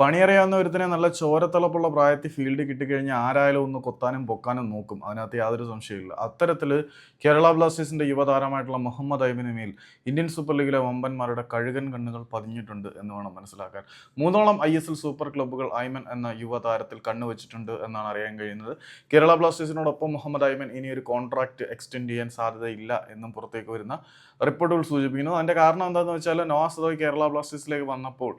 പണിയറിയാവുന്ന ഒരുത്തിനെ നല്ല ചോരത്തിളപ്പുള്ള പ്രായത്തിൽ ഫീൽഡ് കിട്ടിക്കഴിഞ്ഞാൽ ആരായാലും ഒന്ന് കൊത്താനും പൊക്കാനും നോക്കും. അതിനകത്ത് യാതൊരു സംശയമില്ല അത്തരത്തിൽ കേരള ബ്ലാസ്റ്റേഴ്സിന്റെ യുവതാരമായിട്ടുള്ള മുഹമ്മദ് ഐബിന് മേൽ ഇന്ത്യൻ സൂപ്പർ ലീഗിലെ വമ്പന്മാരുടെ കഴുകൻ കണ്ണുകൾ പതിഞ്ഞിട്ടുണ്ട് എന്ന് വേണം മനസ്സിലാക്കാൻ. മൂന്നോളം ഐ എസ് എൽ സൂപ്പർ ക്ലബ്ബുകൾ ഐമൻ എന്ന യുവതാരത്തിൽ കണ്ണുവച്ചിട്ടുണ്ട് എന്നാണ് അറിയാൻ കഴിയുന്നത്. കേരള ബ്ലാസ്റ്റേഴ്സിനോടൊപ്പം മുഹമ്മദ് ഐമൻ ഇനി ഒരു കോൺട്രാക്ട് എക്സ്റ്റെൻഡ് ചെയ്യാൻ സാധ്യതയില്ല എന്നും പുറത്തേക്ക് വരുന്ന റിപ്പോർട്ടുകൾ സൂചിപ്പിക്കുന്നു. അതിന്റെ കാരണം എന്താണെന്ന് വെച്ചാൽ നവാസ് കേരള ബ്ലാസ്റ്റേഴ്സിലേക്ക് വന്നപ്പോൾ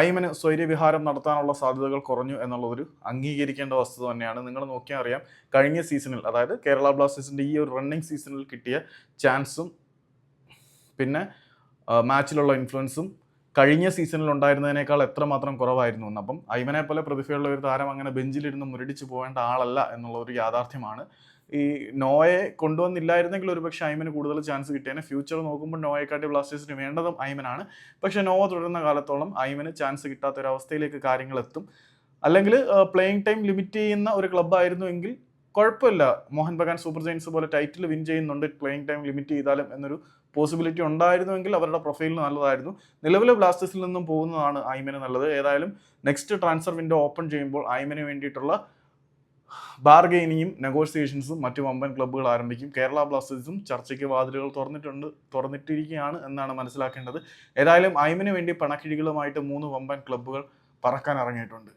ഐമന് സ്വൈര്യവിഹാരം നടത്താനുള്ള സാധ്യതകൾ കുറഞ്ഞു എന്നുള്ളൊരു അംഗീകരിക്കേണ്ട വസ്തുത തന്നെയാണ്. നിങ്ങൾ നോക്കിയാൽ അറിയാം കഴിഞ്ഞ സീസണിൽ അതായത് കേരള ബ്ലാസ്റ്റേഴ്സിന്റെ ഈ ഒരു റണ്ണിങ് സീസണിൽ കിട്ടിയ ചാൻസും പിന്നെ മാച്ചിലുള്ള ഇൻഫ്ലുവൻസും കഴിഞ്ഞ സീസണിൽ ഉണ്ടായിരുന്നതിനേക്കാൾ എത്രമാത്രം കുറവായിരുന്നു എന്ന് അപ്പം ഐമനെ പോലെ പ്രതിഭയുള്ള ഒരു താരം അങ്ങനെ ബെഞ്ചിലിരുന്ന് മുരടിച്ചു പോകേണ്ട ആളല്ല എന്നുള്ള ഒരു യാഥാർത്ഥ്യമാണ്. ഈ നോയെ കൊണ്ടുവന്നില്ലായിരുന്നെങ്കിൽ ഒരുപക്ഷെ ഐമന് കൂടുതൽ ചാൻസ് കിട്ടിയേനെ. ഫ്യൂച്ചർ നോക്കുമ്പോൾ നോയെക്കാട്ടി ബ്ലാസ്റ്റേഴ്സിന് വേണ്ടതും ഐമനാണ് പക്ഷെ നോവ തുടരുന്ന കാലത്തോളം ഐമന് ചാൻസ് കിട്ടാത്ത ഒരു അവസ്ഥയിലേക്ക് കാര്യങ്ങൾ എത്തും. അല്ലെങ്കിൽ പ്ലേയിങ് ടൈം ലിമിറ്റ് ചെയ്യുന്ന ഒരു ക്ലബ്ബായിരുന്നു എങ്കിൽ കുഴപ്പമില്ല. മോഹൻ ബഗാൻ സൂപ്പർ ജയൻസ് പോലെ ടൈറ്റിൽ വിൻ ചെയ്യുന്നുണ്ട്. പ്ലേയിങ് ടൈം ലിമിറ്റ് ചെയ്താലും എന്നൊരു പോസിബിലിറ്റി ഉണ്ടായിരുന്നുവെങ്കിൽ അവരുടെ പ്രൊഫൈൽ നല്ലതായിരുന്നു. നിലവിലെ ബ്ലാസ്റ്റേഴ്സിൽ നിന്നും പോകുന്നതാണ് ഐമന് നല്ലത്. ഏതായാലും നെക്സ്റ്റ് ട്രാൻസ്ഫർ വിൻഡോ ഓപ്പൺ ചെയ്യുമ്പോൾ ഐമന് വേണ്ടിയിട്ടുള്ള ബാർഗെയിനിങ്ങും നെഗോഷിയേഷൻസും മറ്റു വമ്പൻ ക്ലബ്ബുകൾ ആരംഭിക്കും. കേരള ബ്ലാസ്റ്റേഴ്സും ചർച്ചയ്ക്ക് വാതിലുകൾ തുറന്നിട്ടുണ്ട് തുറന്നിട്ടിരിക്കുകയാണ് എന്നാണ് മനസ്സിലാക്കേണ്ടത്. ഏതായാലും ഐമിന് വേണ്ടി പണക്കിഴികളുമായിട്ട് മൂന്ന് വമ്പൻ ക്ലബ്ബുകൾ പറക്കാൻ ഇറങ്ങിയിട്ടുണ്ട്.